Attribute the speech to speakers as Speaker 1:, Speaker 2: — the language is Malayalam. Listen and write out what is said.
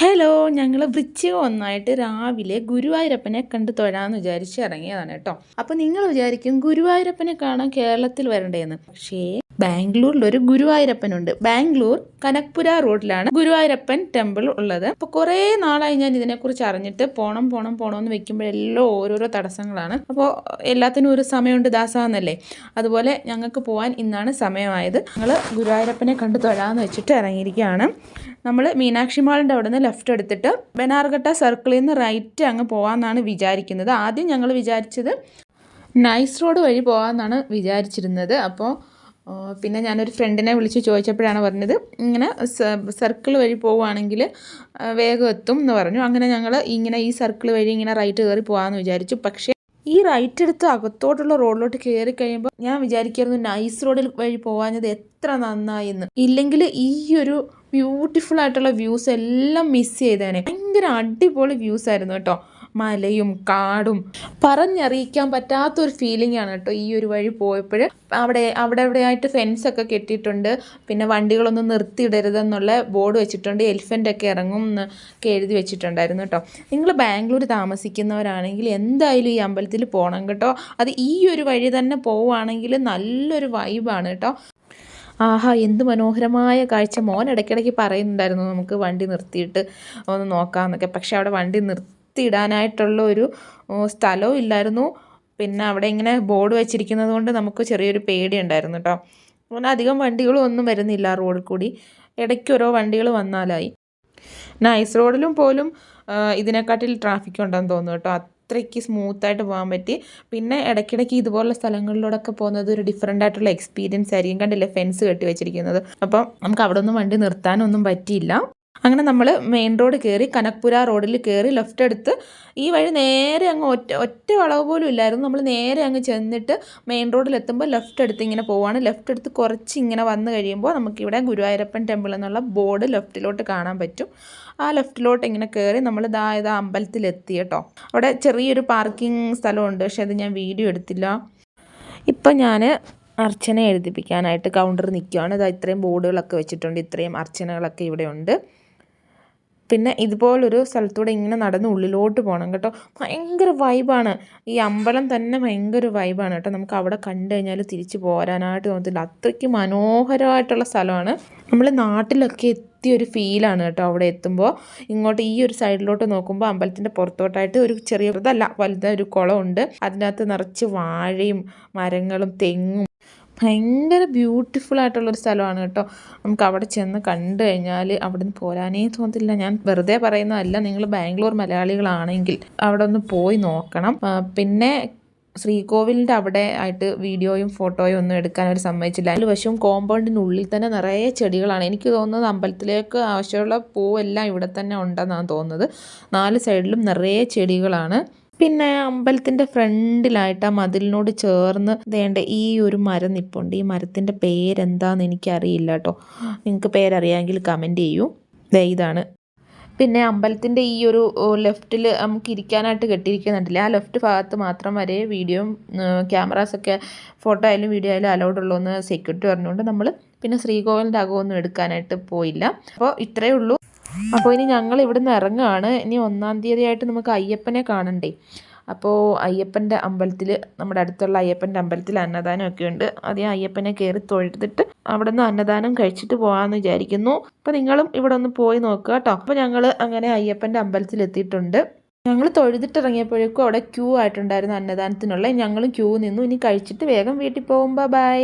Speaker 1: ഹലോ ഞങ്ങൾ വൃശ്ചികം ഒന്നായിട്ട് രാവിലെ ഗുരുവായൂരപ്പനെ കണ്ട് തൊഴാന്ന് വിചാരിച്ച് ഇറങ്ങിയതാണ് കേട്ടോ. അപ്പോൾ നിങ്ങൾ വിചാരിക്കും ഗുരുവായൂരപ്പനെ കാണാൻ കേരളത്തിൽ വരണ്ടേന്ന്. പക്ഷേ ബാംഗ്ലൂരിൽ ഒരു ഗുരുവായൂരപ്പനുണ്ട്. ബാംഗ്ലൂർ കനക്പുര റോഡിലാണ് ഗുരുവായൂരപ്പൻ ടെമ്പിൾ ഉള്ളത്. അപ്പോൾ കുറേ നാളായി ഞാൻ ഇതിനെക്കുറിച്ച് അറിഞ്ഞിട്ട് പോണം പോണം പോണം പോണമെന്ന് വെക്കുമ്പോഴെല്ലാം ഓരോരോ തടസ്സങ്ങളാണ്. അപ്പോൾ എല്ലാത്തിനും ഒരു സമയമുണ്ട് ദാസാന്നല്ലേ അതുപോലെ ഞങ്ങൾക്ക് പോകാൻ ഇന്നാണ് സമയമായത്. ഞങ്ങൾ ഗുരുവായൂരപ്പനെ കണ്ട് തൊഴാന്ന് വെച്ചിട്ട് ഇറങ്ങിയിരിക്കുകയാണ്. നമ്മൾ മീനാക്ഷി മാളിന്റെ അവിടെ നിന്ന് ലെഫ്റ്റ് എടുത്തിട്ട് ബനാർഘട്ട സർക്കിളിൽ നിന്ന് റൈറ്റ് അങ്ങ് പോകാമെന്നാണ് വിചാരിക്കുന്നത്. ആദ്യം ഞങ്ങൾ വിചാരിച്ചത് നൈസ് റോഡ് വഴി പോകാമെന്നാണ് വിചാരിച്ചിരുന്നത്. അപ്പോൾ പിന്നെ ഞാനൊരു ഫ്രണ്ടിനെ വിളിച്ച് ചോദിച്ചപ്പോഴാണ് പറഞ്ഞത് ഇങ്ങനെ സർക്കിൾ വഴി പോവുകയാണെങ്കിൽ വേഗം എത്തും എന്ന് പറഞ്ഞു. അങ്ങനെ ഞങ്ങൾ ഇങ്ങനെ ഈ സർക്കിൾ വഴി ഇങ്ങനെ റൈറ്റ് കയറി പോകാമെന്ന് വിചാരിച്ചു. പക്ഷേ ഈ റൈറ്റ് എടുത്ത് അകത്തോട്ടുള്ള റോഡിലോട്ട് കയറി കഴിയുമ്പോൾ ഞാൻ വിചാരിക്കായിരുന്നു നൈസ് റോഡിൽ വഴി പോകാഞ്ഞത് എത്ര നന്നായി എന്ന് ഇല്ലെങ്കിൽ ഈ ഒരു ബ്യൂട്ടിഫുൾ ആയിട്ടുള്ള വ്യൂസ് എല്ലാം മിസ് ചെയ്തേനെ. ഭയങ്കര അടിപൊളി വ്യൂസ് ആയിരുന്നു കേട്ടോ. മലയും കാടും. പറഞ്ഞറിയിക്കാൻ പറ്റാത്തൊരു ഫീലിംഗ് ആണ് കേട്ടോ ഈ ഒരു വഴി പോയപ്പോൾ അവിടെ അവിടെ എവിടെയായിട്ട് ഫെൻസൊക്കെ കെട്ടിയിട്ടുണ്ട്. പിന്നെ വണ്ടികളൊന്നും നിർത്തിയിടരുതെന്നുള്ള ബോർഡ് വെച്ചിട്ടുണ്ട്. എലിഫന്റ് ഒക്കെ ഇറങ്ങും എന്നൊക്കെ എഴുതി വെച്ചിട്ടുണ്ടായിരുന്നു കേട്ടോ. നിങ്ങൾ ബാംഗ്ലൂർ താമസിക്കുന്നവരാണെങ്കിൽ എന്തായാലും ഈ അമ്പലത്തിൽ പോകണം കേട്ടോ. അത് ഈ ഒരു വഴി തന്നെ പോവുകയാണെങ്കിൽ നല്ലൊരു വൈബാണ് കേട്ടോ. ആഹാ എന്ത് മനോഹരമായ കാഴ്ച. മോൻ ഇടയ്ക്കിടയ്ക്ക് പറയുന്നുണ്ടായിരുന്നു നമുക്ക് വണ്ടി നിർത്തിയിട്ട് ഒന്ന് നോക്കാമെന്നൊക്കെ പക്ഷേ അവിടെ വണ്ടി നിർത്തിയിടാനായിട്ടുള്ള ഒരു സ്ഥലവും ഇല്ലായിരുന്നു. പിന്നെ അവിടെ ഇങ്ങനെ ബോർഡ് വെച്ചിരിക്കുന്നത് കൊണ്ട് നമുക്ക് ചെറിയൊരു പേടി ഉണ്ടായിരുന്നു കേട്ടോ. അങ്ങനെ അധികം വണ്ടികളും ഒന്നും വരുന്നില്ല റോഡിൽ കൂടി. ഇടയ്ക്ക് ഓരോ വണ്ടികൾ വന്നാലായി. നൈസ് റോഡിലും പോലും ഇതിനെക്കാട്ടിൽ ട്രാഫിക് ഉണ്ടെന്ന് തോന്നുന്നു കേട്ടോ. അത്രയ്ക്ക് സ്മൂത്തായിട്ട് പോകാൻ പറ്റി. പിന്നെ ഇടയ്ക്കിടയ്ക്ക് ഇതുപോലുള്ള സ്ഥലങ്ങളിലൂടെയൊക്കെ പോകുന്നത് ഒരു ഡിഫറെന്റ് ആയിട്ടുള്ള എക്സ്പീരിയൻസ് ആയിരിക്കും. കണ്ടില്ലേ? ഫെൻസ് കെട്ടി വെച്ചിരിക്കുന്നത്. അപ്പം നമുക്ക് അവിടെ ഒന്നും വണ്ടി നിർത്താനൊന്നും പറ്റിയില്ല. അങ്ങനെ നമ്മൾ മെയിൻ റോഡ് കയറി കനക്പുര റോഡിൽ കയറി ലെഫ്റ്റ് എടുത്ത് ഈ വഴി നേരെ അങ്ങ് ഒറ്റ ഒറ്റ വളവ് പോലും ഇല്ലായിരുന്നു. നമ്മൾ നേരെ അങ്ങ് ചെന്നിട്ട് മെയിൻ റോഡിൽ എത്തുമ്പോൾ ലെഫ്റ്റ് എടുത്ത് ഇങ്ങനെ പോവാണ്. ലെഫ്റ്റ് എടുത്ത് കുറച്ച് ഇങ്ങനെ വന്നു കഴിയുമ്പോൾ നമുക്കിവിടെ ഗുരുവായൂരപ്പൻ ടെമ്പിൾ എന്നുള്ള ബോർഡ് ലെഫ്റ്റിലോട്ട് കാണാൻ പറ്റും. ആ ലെഫ്റ്റിലോട്ട് ഇങ്ങനെ കയറി നമ്മൾ ഇതാ ഇതാ അമ്പലത്തിലെത്തി കേട്ടോ. അവിടെ ചെറിയൊരു പാർക്കിംഗ് സ്ഥലമുണ്ട്. പക്ഷേ അത് ഞാൻ വീഡിയോ എടുത്തില്ല. ഇപ്പം ഞാൻ അർച്ചന എഴുതിപ്പിക്കാനായിട്ട് കൗണ്ടർ നിൽക്കുകയാണ് ഇതാ ഇത്രയും ബോർഡുകളൊക്കെ വെച്ചിട്ടുണ്ട്. ഇത്രയും അർച്ചനകളൊക്കെ ഇവിടെ ഉണ്ട്. പിന്നെ ഇതുപോലൊരു സ്ഥലത്തൂടെ ഇങ്ങനെ നടന്ന് ഉള്ളിലോട്ട് പോകണം കേട്ടോ. ഭയങ്കര വൈബാണ് ഈ അമ്പലം തന്നെ ഭയങ്കര വൈബാണ് കേട്ടോ. നമുക്ക് അവിടെ കണ്ടു കഴിഞ്ഞാൽ തിരിച്ച് പോരാനായിട്ട് തോന്നത്തില്ല. അത്രയ്ക്ക് മനോഹരമായിട്ടുള്ള സ്ഥലമാണ്. നമ്മൾ നാട്ടിലൊക്കെ എത്തിയ ഒരു ഫീലാണ് കേട്ടോ അവിടെ എത്തുമ്പോൾ ഇങ്ങോട്ട് ഈ ഒരു സൈഡിലോട്ട് നോക്കുമ്പോൾ അമ്പലത്തിന്റെ പുറത്തോട്ടായിട്ട് ഒരു ചെറിയ ഇതല്ല വലുതൊരു കുളമുണ്ട്. അതിനകത്ത് നിറച്ച് വാഴയും മരങ്ങളും തെങ്ങും ഭയങ്കര ബ്യൂട്ടിഫുൾ ആയിട്ടുള്ളൊരു സ്ഥലമാണ് കേട്ടോ. നമുക്ക് അവിടെ ചെന്ന് കണ്ടു കഴിഞ്ഞാൽ അവിടെ നിന്ന് പോരാനേ തോന്നത്തില്ല. ഞാൻ വെറുതെ പറയുന്നതല്ല നിങ്ങൾ ബാംഗ്ലൂർ മലയാളികളാണെങ്കിൽ അവിടെ ഒന്ന് പോയി നോക്കണം. പിന്നെ ശ്രീകോവിലിന്റെ അവിടെ ആയിട്ട് വീഡിയോയും ഫോട്ടോയും ഒന്നും എടുക്കാൻ അവർ സമ്മതിച്ചില്ല. അതിൽ വശവും കോമ്പൗണ്ടിനുള്ളിൽ തന്നെ നിറയെ ചെടികളാണ്. എനിക്ക് തോന്നുന്നത് അമ്പലത്തിലേക്ക് ആവശ്യമുള്ള പൂവെല്ലാം ഇവിടെ തന്നെ ഉണ്ടെന്നാണ് തോന്നുന്നത്. നാല് സൈഡിലും നിറയെ ചെടികളാണ്. പിന്നെ അമ്പലത്തിന്റെ ഫ്രണ്ടിലായിട്ട് ആ മതിലിനോട് ചേർന്ന് വേണ്ട ഈ ഒരു മരം നിപ്പുണ്ട്. ഈ മരത്തിന്റെ പേരെന്താന്ന് എനിക്കറിയില്ല കേട്ടോ നിങ്ങൾക്ക് പേരറിയാമെങ്കിൽ കമന്റ് ചെയ്യൂ. ദേ ഇതാണ്. പിന്നെ അമ്പലത്തിന്റെ ഈ ഒരു ലെഫ്റ്റിൽ നമുക്ക് ഇരിക്കാനായിട്ട് കെട്ടിയിരിക്കുന്നുണ്ടല്ലേ? ആ ലെഫ്റ്റ് ഭാഗത്ത് മാത്രം വരെ വീഡിയോ ക്യാമറാസൊക്കെ ഫോട്ടോ ആയാലും വീഡിയോ ആയാലും അലൗഡ് ഉള്ളൂ എന്ന് സെക്യൂരിറ്റി പറഞ്ഞുകൊണ്ട് നമ്മൾ പിന്നെ ശ്രീകോവിലിന്റെ അകമൊന്നും എടുക്കാനായിട്ട് പോയില്ല. അപ്പോൾ ഇത്രയേ ഉള്ളൂ. അപ്പോൾ ഇനി ഞങ്ങൾ ഇവിടുന്ന് ഇറങ്ങുകയാണ് ഇനി ഒന്നാം തീയതി ആയിട്ട് നമുക്ക് അയ്യപ്പനെ കാണണ്ടേ. അപ്പോൾ അയ്യപ്പന്റെ അമ്പലത്തിൽ നമ്മുടെ അടുത്തുള്ള അയ്യപ്പന്റെ അമ്പലത്തിൽ അന്നദാനം ഒക്കെ ഉണ്ട്. ആദ്യം അയ്യപ്പനെ കയറി തൊഴുതിട്ട് അവിടെ നിന്ന് അന്നദാനം കഴിച്ചിട്ട് പോകാമെന്ന് വിചാരിക്കുന്നു. അപ്പോൾ നിങ്ങളും ഇവിടെ ഒന്ന് പോയി നോക്കുക കേട്ടോ. അപ്പോൾ ഞങ്ങൾ അങ്ങനെ അയ്യപ്പന്റെ അമ്പലത്തിൽ എത്തിയിട്ടുണ്ട്. ഞങ്ങൾ തൊഴുതിട്ട് ഇറങ്ങിയപ്പോഴേക്കും അവിടെ ക്യൂ ആയിട്ടുണ്ടായിരുന്നു അന്നദാനത്തിനുള്ള. ഞങ്ങളും ക്യൂ നിന്നു. ഇനി കഴിച്ചിട്ട് വേഗം വീട്ടിൽ പോകുമ്പോൾ ബൈ.